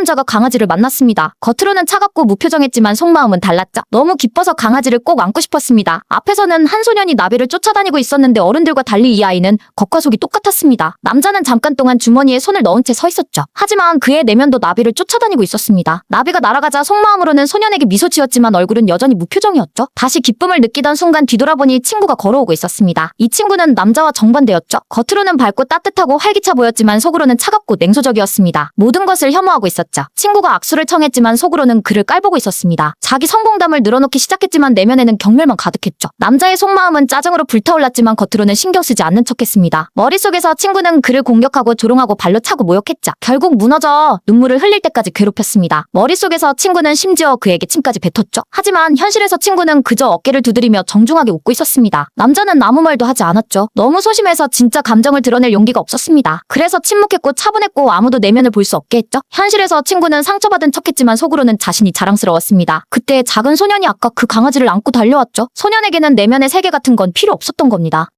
남자가 강아지를 만났습니다. 겉으로는 차갑고 무표정했지만 속마음은 달랐죠. 너무 기뻐서 강아지를 꼭 안고 싶었습니다. 앞에서는 한 소년이 나비를 쫓아다니고 있었는데 어른들과 달리 이 아이는 겉과 속이 똑같았습니다. 남자는 잠깐 동안 주머니에 손을 넣은 채 서 있었죠. 하지만 그의 내면도 나비를 쫓아다니고 있었습니다. 나비가 날아가자 속마음으로는 소년에게 미소 지었지만 얼굴은 여전히 무표정이었죠. 다시 기쁨을 느끼던 순간 뒤돌아보니 친구가 걸어오고 있었습니다. 이 친구는 남자와 정반대였죠. 겉으로는 밝고 따뜻하고 활기차 보였지만 속으로는 차갑고 냉소적이었습니다. 모든 것을 혐오하고 있었죠. 친구가 악수를 청했지만 속으로는 그를 깔보고 있었습니다. 자기 성공담을 늘어놓기 시작했지만 내면에는 경멸만 가득했죠. 남자의 속마음은 짜증으로 불타올랐지만 겉으로는 신경 쓰지 않는 척했습니다. 머릿속에서 친구는 그를 공격하고 조롱하고 발로 차고 모욕했죠. 결국 무너져 눈물을 흘릴 때까지 괴롭혔습니다. 머릿속에서 친구는 심지어 그에게 침까지 뱉었죠. 하지만 현실에서 친구는 그저 어깨를 두드리며 정중하게 웃고 있었습니다. 남자는 아무 말도 하지 않았죠. 너무 소심해서 진짜 감정을 드러낼 용기가 없었습니다. 그래서 침묵했고 차분했고 아무도 내면을 볼 수 없게 했죠. 현실에 서 친구는 상처받은 척했지만 속으로는 자신이 자랑스러웠습니다. 그때 작은 소년이 아까 그 강아지를 안고 달려왔죠. 소년에게는 내면의 세계 같은 건 필요 없었던 겁니다.